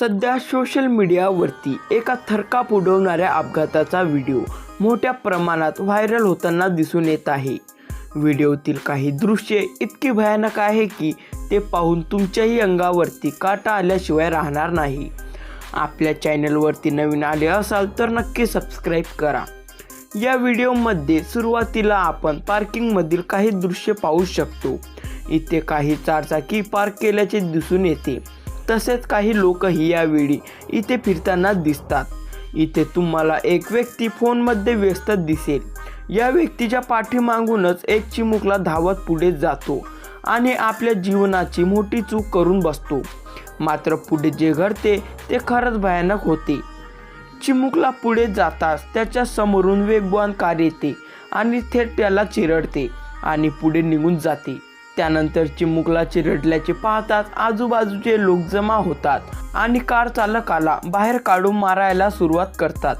सध्या सोशल मीडियावरती एका थरकाप उडवणाऱ्या अपघाताचा व्हिडिओ मोठ्या प्रमाणात व्हायरल होताना दिसून येत आहे. व्हिडिओतील काही दृश्ये इतकी भयानक आहे की ते पाहून तुमच्याही अंगावरती काटा आल्याशिवाय राहणार नाही. आपल्या चॅनलवरती नवीन आले असाल तर नक्की सबस्क्राईब करा. या व्हिडिओमध्ये सुरुवातीला आपण पार्किंगमधील काही दृश्य पाहू शकतो. इथे काही चारचाकी पार्क केल्याचे दिसून येते. तसेच काही लोकही यावेळी इथे फिरताना दिसतात. इथे तुम्हाला एक व्यक्ती फोनमध्ये व्यस्त दिसेल. या व्यक्तीच्या पाठीमागूनच एक चिमुकला धावत पुढे जातो आणि आपल्या जीवनाची मोठी चूक करून बसतो. मात्र पुढे जे घडते ते खरंच भयानक होते. चिमुकला पुढे जाताच त्याच्या समोरून वेगवान कार येते आणि थेट त्याला चिरडते आणि पुढे निघून जाते. त्यानंतर चिमुकला चिरडल्याचे पाहताच आजूबाजूचे लोक जमा होतात आणि कार चालकाला बाहेर काढून मारायला सुरुवात करतात.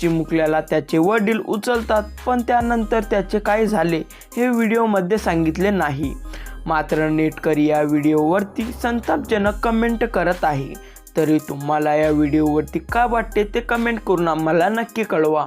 चिमुकल्याला त्याचे वडील उचलतात पण त्यानंतर त्याचे काय झाले हे व्हिडिओमध्ये सांगितले नाही. मात्र नेटकरी या व्हिडिओवरती संतापजनक कमेंट करत आहे. तरी तुम्हाला या व्हिडिओवरती काय वाटते ते कमेंट करून आम्हाला नक्की कळवा.